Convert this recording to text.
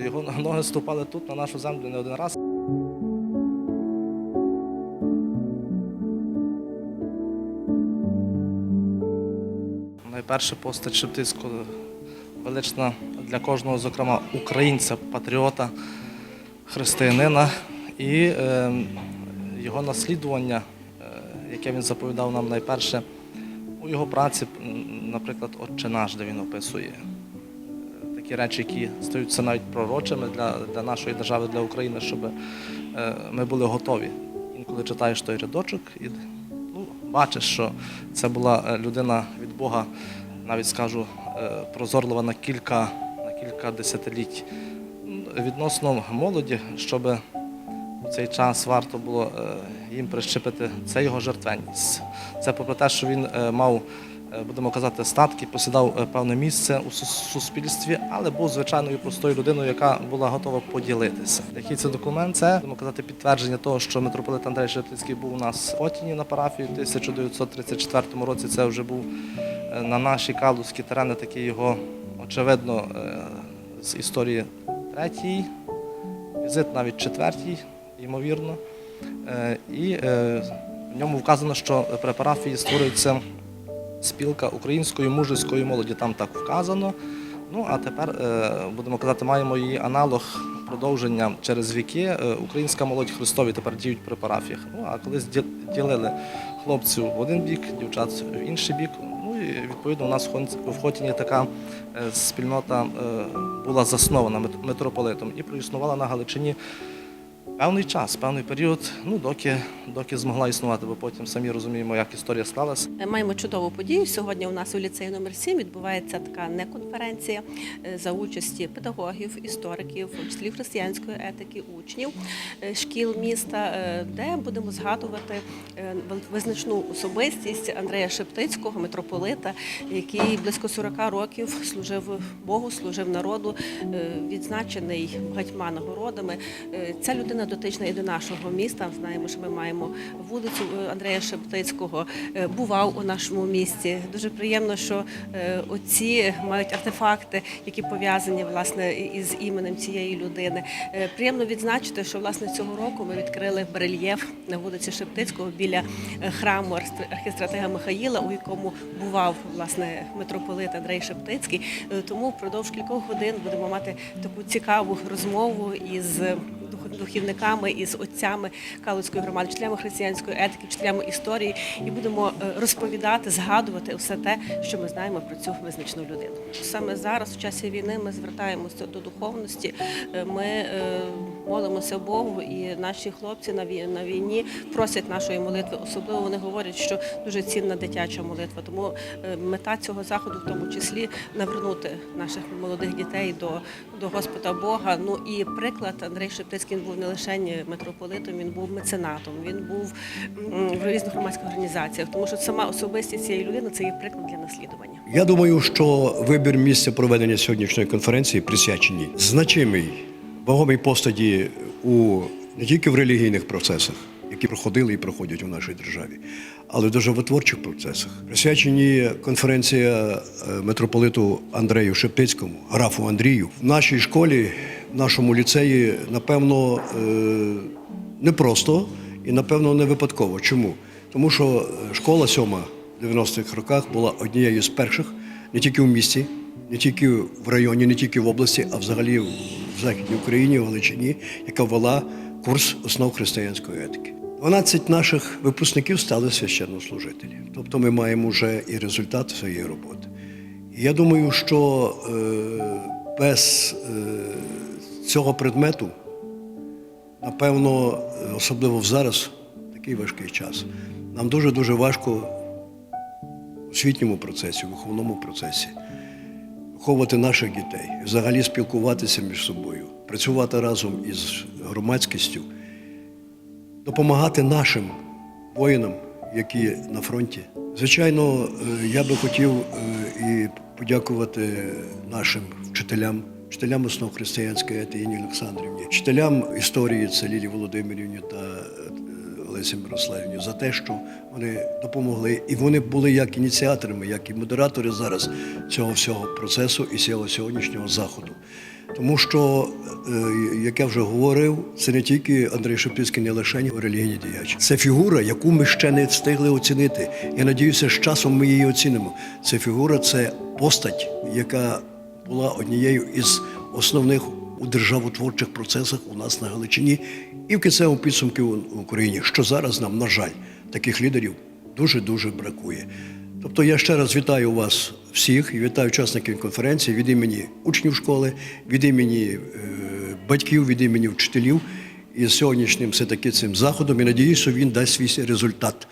Його ноги ступали тут, на нашу землю не один раз. Найперша постать Шептицького велична для кожного, зокрема, українця, патріота, християнина і е, його наслідування, е, яке він заповідав нам найперше у його праці, наприклад, Отче наш, де він описує такі речі, які стаються навіть пророчими для, для нашої держави, для України, щоб е, ми були готові. Інколи читаєш той рядочок і ну, бачиш, що це була е, людина від Бога, навіть скажу, е, прозорлива на кілька, на кілька десятиліть. Відносно молоді, щоб у цей час варто було їм прищепити це його жертвенність. Це попри те, що він мав, будемо казати, статки, посідав е, певне місце у суспільстві, але був звичайною простою людиною, яка була готова поділитися. Який це документ? Це будемо казати підтвердження того, що митрополит Андрей Шептицький був у нас в Отіні на парафії в 1934 році. Це вже був е, на наші калузькі терени такий його очевидно е, з історії третій візит навіть четвертій, ймовірно. Е, І е, в ньому вказано, що при парафії створюється спілка української мужицької молоді. Там так вказано. Ну а тепер е, будемо казати, маємо її аналог продовження через віки. Е, Українська молодь Христові тепер діють при парафіях. Ну а колись ді- ділили хлопців в один бік, дівчат в інший бік. Ну і відповідно у нас в Хотіні така е, спільнота була заснована мит- митрополитом і проіснувала на Галичині певний час, певний період, ну доки, доки змогла існувати, бо потім самі розуміємо, як історія склалась. Маємо чудову подію. Сьогодні у нас у ліцеї номер 7 відбувається така неконференція е, за участі педагогів, істориків, в числі християнської етики, учнів е, шкіл міста, е, де будемо згадувати е, визначну особистість Андрея Шептицького, митрополита, який близько 40 років служив Богу, служив народу, е, відзначений багатьма нагородами. Е, Ця людина дотична і до нашого міста. Знаємо, що ми маємо вулицю е, Андрея Шептицького. Е, Бував у нашому місті. Дуже приємно, що е, оці мають артефакти, які пов'язані власне із іменем цієї людини. Приємно відзначити, що власне цього року ми відкрили барельєф на вулиці Шептицького біля храму архістр- архістратега Михаїла, у якому бував власне митрополит Андрей Шептицький. Тому впродовж кількох годин будемо мати таку цікаву розмову із дух- духівниками, із отцями Калуцької громади, вчителями християнської етики, вчителями історії, і будемо е, розповідати, згадувати все те, що ми знаємо про цю визначну людину. Саме зараз, в часі війни, ми звертаємося до духовності. Е, Ми е, молимося Богу, і наші хлопці на війні просять нашої молитви. Особливо вони говорять, що дуже цінна дитяча молитва. Тому мета цього заходу, в тому числі, навернути наших молодих дітей до, до Господа Бога. Ну і приклад Андрей Шептицький він був не лише митрополитом, він був меценатом, він був в різних громадських організаціях. Тому що сама особистість цієї людини це є приклад для наслідування. Я думаю, що вибір місця проведення сьогоднішньої конференції присвячений значимий вагомій постаті у не тільки в релігійних процесах, які проходили і проходять у нашій державі, але й в животворчих процесах. Присвячені конференція е, митрополиту Андрею Шептицькому, графу Андрію. В нашій школі, нашому ліцеї, напевно, е, непросто і, напевно, не випадково. Чому? Тому що е, школа сьома в 90-х роках була однією з перших не тільки в місті, не тільки в районі, не тільки в області, а взагалі в Західній Україні, в Галичині, яка ввела курс основ християнської етики. 12 наших випускників стали священнослужителі. Тобто ми маємо вже і результат своєї роботи. І я думаю, що е, без е, цього предмету напевно, особливо зараз, такий важкий час, нам дуже-дуже важко в освітньому процесі, в виховному процесі виховувати наших дітей, взагалі спілкуватися між собою, працювати разом із громадськістю, допомагати нашим воїнам, які на фронті. Звичайно, е, я би хотів е, і подякувати нашим вчителям, вчителям основ християнської Яні Олександрівні, вчителям історії це Лілі Володимирівні та е, Олесі Мирославівні за те, що вони допомогли, і вони були як ініціаторами, як і модератори зараз цього всього процесу і цього сьогоднішнього заходу. Тому що, е, як я вже говорив, це не тільки Андрій Шептицький, не лише релігійні діячі. Це фігура, яку ми ще не встигли оцінити. Я надіюся, з часом ми її оцінимо. Це фігура, це постать, яка була однією із основних у державотворчих процесах у нас на Галичині і в кінцевому підсумку в Україні, що зараз нам, на жаль, таких лідерів дуже-дуже бракує. Тобто я ще раз вітаю вас всіх і вітаю учасників конференції від імені учнів школи, від імені е, батьків, від імені вчителів із сьогоднішнім все-таки цим заходом і надіюся, що він дасть свій результат.